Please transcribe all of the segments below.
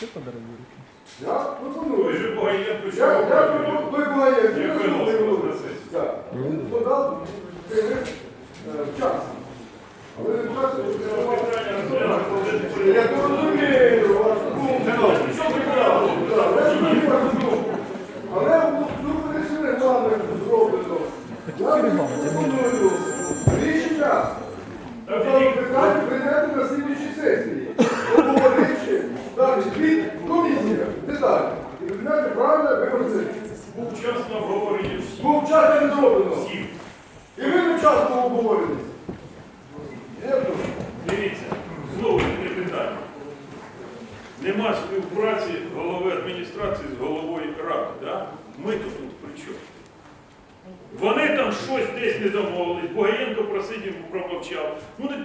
ти подарив Юрій? Я пропоную. Той же Богаєнко, що Я, я пропоную, той буває, Як виносили на сесію. Так. Він подав цей лист е. Але не вчасно, я то розумію, ваш пункт. Що ви правда? Так, я розумію вашу думку. Але всупереч регламенту зроблено. Я пропоную рішення Тобто питання прийняти на слідчій сесії, обговоривши далі звіт комісія, деталі. І прийняти правильне виборце. Був вчасно обговорення всіх. Був час не зроблено. Всіх. І ви не вчасно обговорились. Я думаю. Дивіться, знову таке питання. Нема співпраці голови адміністрації з головою ради. Да? Ми то тут при чому? Вони там щось десь не домовились, Богаєнко просидів, промовчав. Ну, не...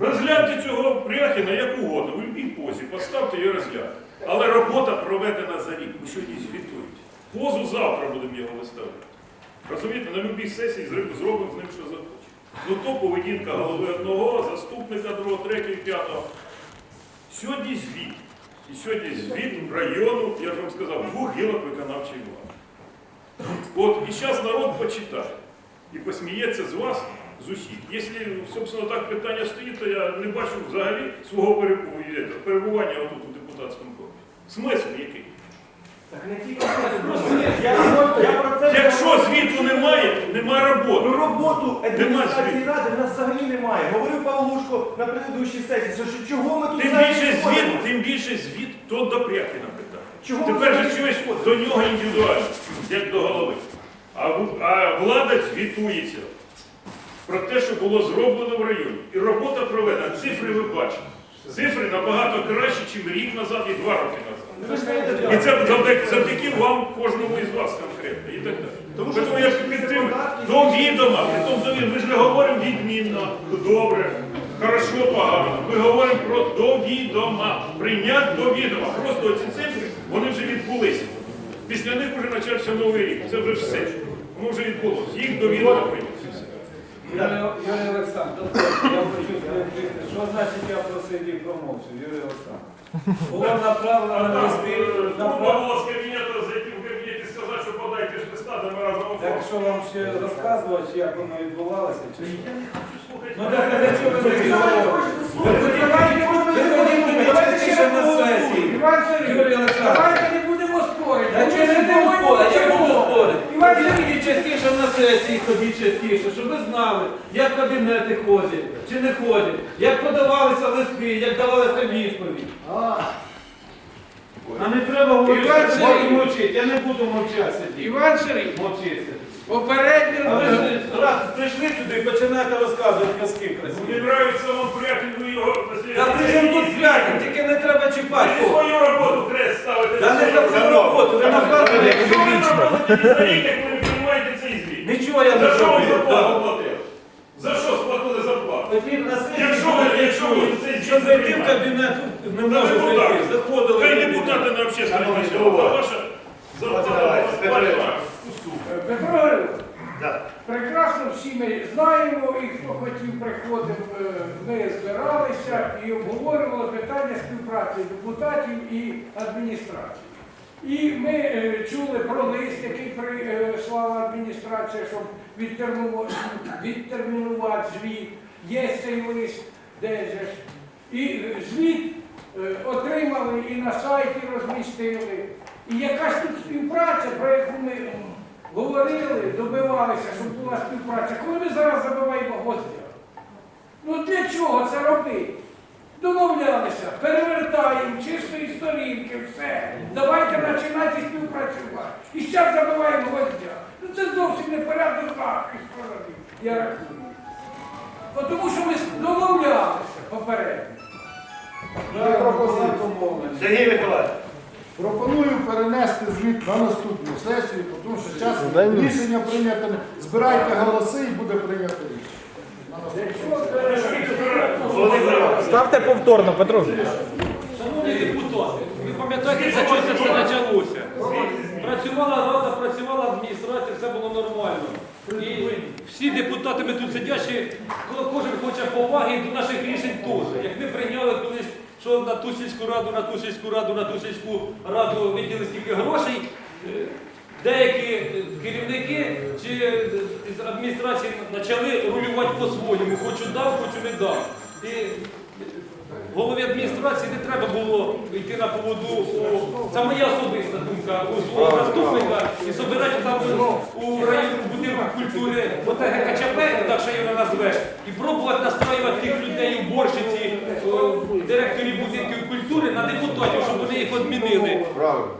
Розгляньте цього Пряхіна як угодно, в будь-якій позі, поставте і розгляньте. Але робота проведена за рік. Ви сьогодні звітуєте. Позу завтра будемо його виставляти. Розумієте, на будь-якій сесії зробимо з ним, що захочемо. Ну то поведінка голови одного, заступника другого, третього, п'ятого. Сьогодні звіт. І сьогодні звіт району, я ж вам сказав, двох гілок виконавчої влади. От і зараз народ почитає і посміється з вас, з усіх. Якщо, собственно, так питання стоїть, то я не бачу взагалі свого перебування отут у депутатському корпусі. Смисл який? Так не тільки я, я про це Якщо звіту немає, немає про роботи. роботу адміністрації ради в нас взагалі немає. Говорив Павлушко на предыдущій сесії, що що чого ми тут Тим більше звіт, тим більше звіт, то до Пряхіна питання. Чого Тепер же чуєш до нього індивідуально, як до голови. А, в- а влада звітується про те, що було зроблено в районі. І робота проведена. Цифри ви бачите. Цифри набагато краще, ніж рік назад і два роки назад. І це завдяки, завдяки вам, кожному із вас конкретно. І так далі. Тому Тому, що я підтримую до відома. Притом до відома. Ми ж не говоримо відмінно, добре, хорошо, погано. Ми говоримо про до відома. Прийняти до відома. Просто ці цифри, вони вже відбулися. Після них вже почався новий рік. Це вже все. Воно вже відбулося. Їх до відома прийняти. Юрій Олександр, я хочу сказати, що значить я просидів промовчу, Юрій Олександр. Було направлено на було з кабінету зайти в кабінет і сказати, що подайте ж листа, де ми разом Так що вам ще розказувати, як воно відбувалося, чи ні? Слухайте, Ну так а для чого ви тоді говорите? Тоді тише на сесії. Юрій Олександрович. давайте не будемо спорити. Я Ми чи не сидимо буду і спорити, я мовчимо. буду Сергійович, ходіть частіше на сесії, ходіть частіше, щоб ви знали, як кабінети ходять чи не ходять, як подавалися листи, як давалися відповідь. А не треба говорити, можна мовчити, я не буду мовчати сидіти. Іван Сергійович, Мовчити. Ну, попередньо раз прийшли сюди і починаєте розказувати казки Мені красиві. нравиться вам приятель, ви його Та при чому тут святі, тільки не треба чіпати. Ви свою роботу крест ставите. Та не за свою роботу, ви як Що ви робите за рік, як ви не приймаєте цей звіт? Нічого я не За що ви зробив. зарплату платили? За що сплатили зарплату? Тоді на сесії, Якщо ви- якщо ви цей що зайти в кабінет не Та може депутати. зайти. Заходили. Хай люди. депутати на общественне Шановні начало. друзі. А ваша зарплата Петро сплачена. Петро Григорович, прекрасно всі ми знаємо, і хто хотів приходив, е, ми збиралися і обговорювали питання співпраці депутатів і адміністрації. І ми е, чули про лист, який прислала адміністрація, щоб відтермінувати, звіт. Є цей лист, де ж. І е, звіт е, отримали і на сайті розмістили. І якась тут співпраця, про яку ми говорили, добивалися, щоб була співпраця. Коли ми зараз забиваємо гостя? Ну для чого це робити? Домовлялися, перевертаємо чистої сторінки, все. Давайте починати співпрацювати. І зараз забиваємо гостя. Ну це зовсім не порядок з нашої сторони, я рахую. Бо Тому що ми домовлялися попередньо. Сергій Миколаївич, Пропоную перенести звіт на наступну сесію, тому що час рішення прийнято. Збирайте голоси і буде прийнято рішення. Ставте повторно, Петро. Шановні депутати, ви пам'ятаєте, за що це все почалося? Працювала рада, працювала адміністрація, все було нормально. І всі депутати, ми тут сидячі, ко- кожен хоче поваги до наших рішень теж. Як ми прийняли колись, що на ту сільську раду, на ту сільську раду, на ту сільську раду виділи стільки грошей, е, деякі керівники чи з адміністрації почали рулювати по-своєму. Хочу дав, хочу не дав. І Голові адміністрації не треба було йти на поводу, у- це моя особиста думка, у свого заступника і собирати там у районному будинку культури ОТГ КЧП, так що його назвеш, і пробувати настраювати тих людей, уборщиці, о, директорів будинків культури на депутатів, щоб вони їх відмінили.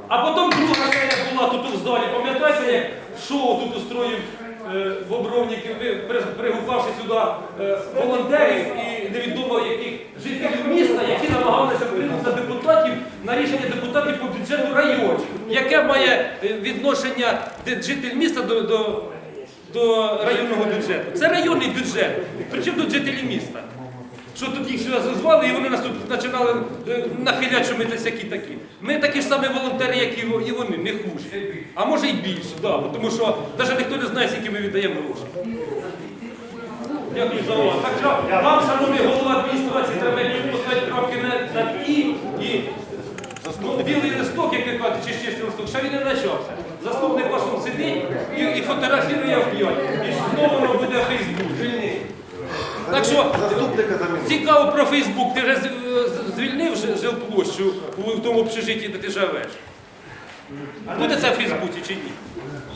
А потім друга серія була тут в залі. Пам'ятаєте, як шоу тут устроїв е, в Обровніки, пригукавши сюди е, волонтерів і невідомо яких жителів міста, які намагалися вплинути депутатів на рішення депутатів по бюджету районів. Яке має е, відношення житель міста до, до, до районного бюджету? Це районний бюджет. Причому тут жителі міста. Що тут їх сюди зазвали, і вони нас тут починали е, нахиляти, що такі. Ми такі ж самі волонтери, як і вони, не хуже. А може й більше, да, тому що навіть ніхто не знає, скільки ми віддаємо грошей. Дякую за увагу. Так що вам, шановний голова адміністрації, треба якісь поставити крапки на, на і, і ну, білий листок, як ви кажете, чи ще чистий листок, ще він не почався. Заступник вашому сидить і, і фотографірує в п'ять. І знову воно буде Фейсбук. Так що цікаво про Фейсбук. Ти вже звільнив жи- жилплощу в тому общежитті, де ти живеш? Буде це в Фейсбуці чи ні?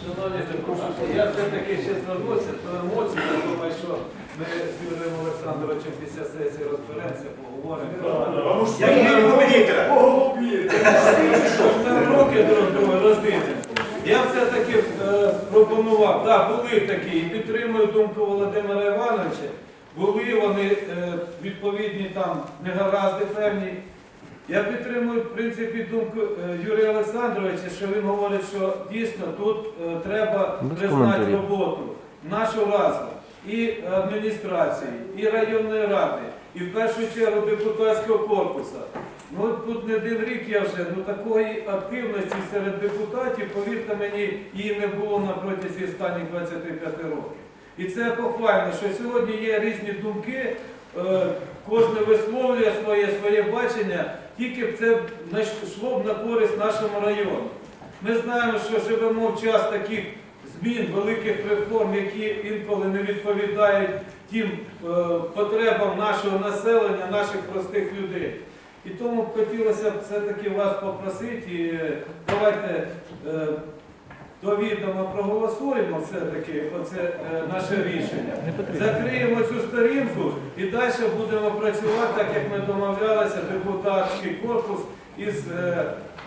Шановні депутати, я все-таки ще звернуся до емоцій. Я думаю, що ми з Юрієм Олександровичем після сесії розберемося, поговоримо. Руки друг друга розділимо. Я все-таки е, пропонував, так, були такі, і підтримую думку Володимира Івановича, були вони е, відповідні там негаразди певні. Я підтримую, в принципі, думку е, Юрія Олександровича, що він говорить, що дійсно тут е, треба признати роботу нашу разом і адміністрації, і районної ради, і в першу чергу депутатського корпусу. Ну тут не один рік я вже, ну такої активності серед депутатів, повірте мені, її не було на протязі останніх 25 років. І це похвально, що сьогодні є різні думки, е, кожен висловлює своє своє бачення, тільки б це не йшло б на користь нашому району. Ми знаємо, що живемо в час таких змін, великих реформ, які інколи не відповідають тим е, потребам нашого населення, наших простих людей. І тому б хотілося б все-таки вас попросити, і, е, давайте е, до відома проголосуємо все-таки оце е, наше рішення. Закриємо цю сторінку і далі будемо працювати, так як ми домовлялися, депутатський корпус із е,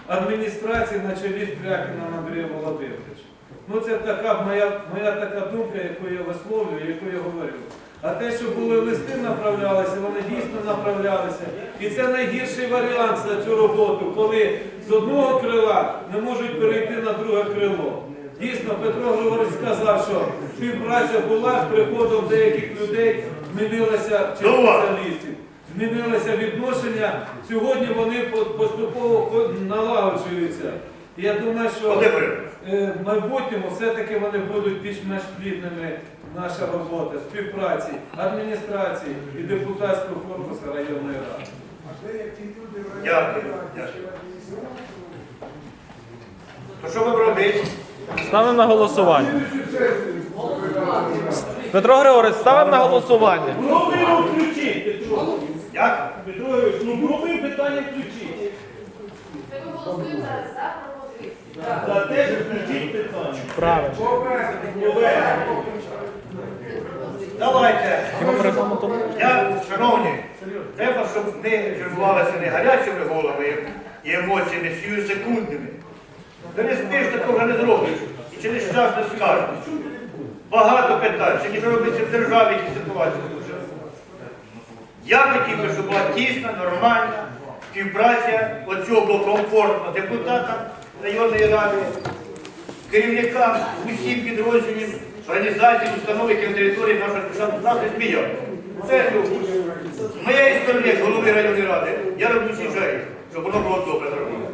адміністрації на чолі з Брякіном Андрієм Володимировичем. Ну це така моя, моя така думка, яку я висловлюю, яку я говорю. А те, що були листи направлялися, вони дійсно направлялися. І це найгірший варіант за цю роботу, коли з одного крила не можуть перейти на друге крило. Дійсно, Петро Григорович сказав, що співпраця була з приходом деяких людей, змінилася чи спеціалістів, змінилося відношення. Сьогодні вони поступово налагоджуються. Я думаю, що в майбутньому все-таки вони будуть більш-менш плідними наша робота, співпраці адміністрації і депутатського корпусу районної ради. Дякую. Дякую. То що ми робити? Ставимо на голосування. Петро Григорович, ставимо на голосування. Пробуємо включити, Петро. Як? Петро Григорович, ну пробуємо питання включити. Це ми голосуємо зараз за пропозицію. За те, що включити питання. Правильно. Давайте. Я, шановні, треба, щоб ми керувалися не гарячими головами і емоціями сіюсекундними. Ти не спиш, такого не зробиш. І через час не скажеш. Багато питань, чи що робиться в державі, які ситуації. Я хотів би, щоб була тісна, нормальна, співпраця, оцього було комфортно депутатам районної ради, керівникам усім підрозділів, організацій, установ, які на території нашого державного нас не зміяли. Це з моєї сторони, як голови районної ради, я роблю всі жаї, щоб воно було добре зроблено.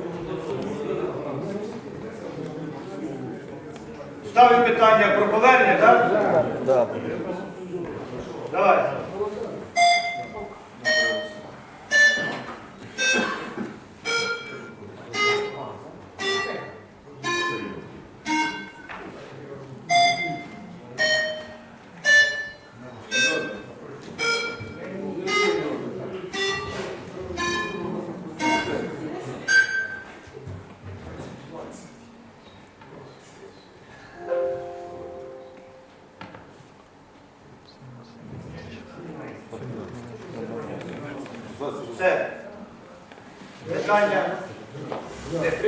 Ставимо питання про повернення, так? Да. Давай.